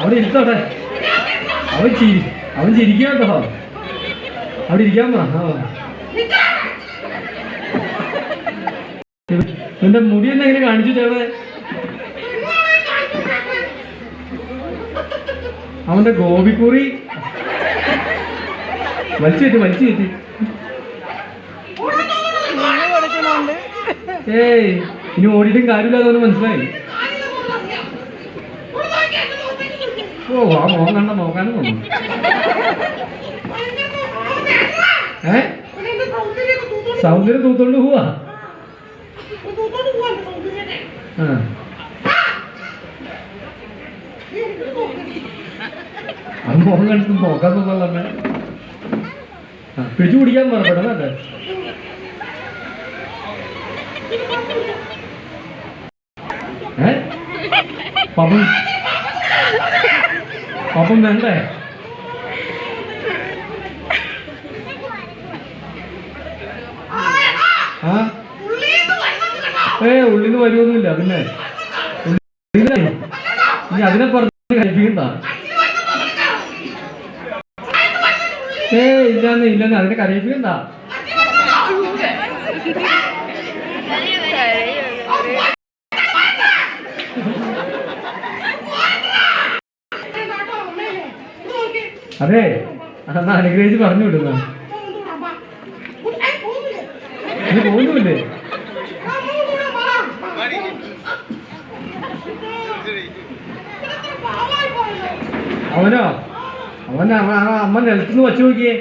അവിടെ ഇരുത്തോട്ടെ അവൻ ചിരി അവൻ ചിരിക്കുക കേട്ടോ. അവിടെ ഇരിക്കാൻ പറ. നിന്റെ മുടി തന്നെ എങ്ങനെ കാണിച്ചു ചേട്ടേ അവന്റെ ഗോപിക്കുറി. വലിച്ചു കയറ്റി വലിച്ചു കയറ്റി ഏയ് ഇനി ഓടിയിട്ടും കാര്യമില്ലാതെ മനസ്സിലായി. ഓ ആ മോഹം കണ്ട നോക്കാനും കൊണ്ടു ഏ? സൗന്ദര്യം തൂത്തോണ്ട് പോവാ? അത് മോഹം കണ്ടിട്ട് നോക്കാൻ തോന്നല്ലേ പിടിച്ചു പിടിക്കാൻ പറ പെടന്നല്ലേ ഏ? പപ്പം പപ്പം വേണ്ടേ? ആ? ഏ ഉള്ളിന്ന് വരുമൊന്നുമില്ല പിന്നെ. ഇനി അതിനെ പറഞ്ഞ് കഴിപ്പിക്കണ്ട. ഏ ഇല്ലാന്ന് ഇല്ലെന്ന് അതിനെ കരയിപ്പിക്കണ്ട. അതെ അതെന്നാ അനുഗ്രഹിച്ച് പറഞ്ഞു വിടുന്ന? പോകുന്നുമില്ലേ അവനോ? അവൻ അവൻ അമ്മ നിലത്തുനിന്ന് വച്ചു നോക്കിയേ.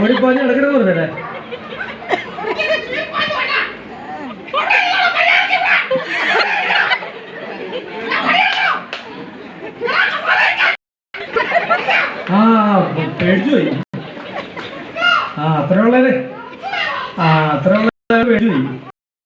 ഓടിപ്പാഞ്ഞ് കിടക്കണ വെറുതെ ആ പേടിച്ചു പോയി. ആ അത്ര ഉള്ളത് ആ അത്ര ഉള്ളത് പേടിച്ചു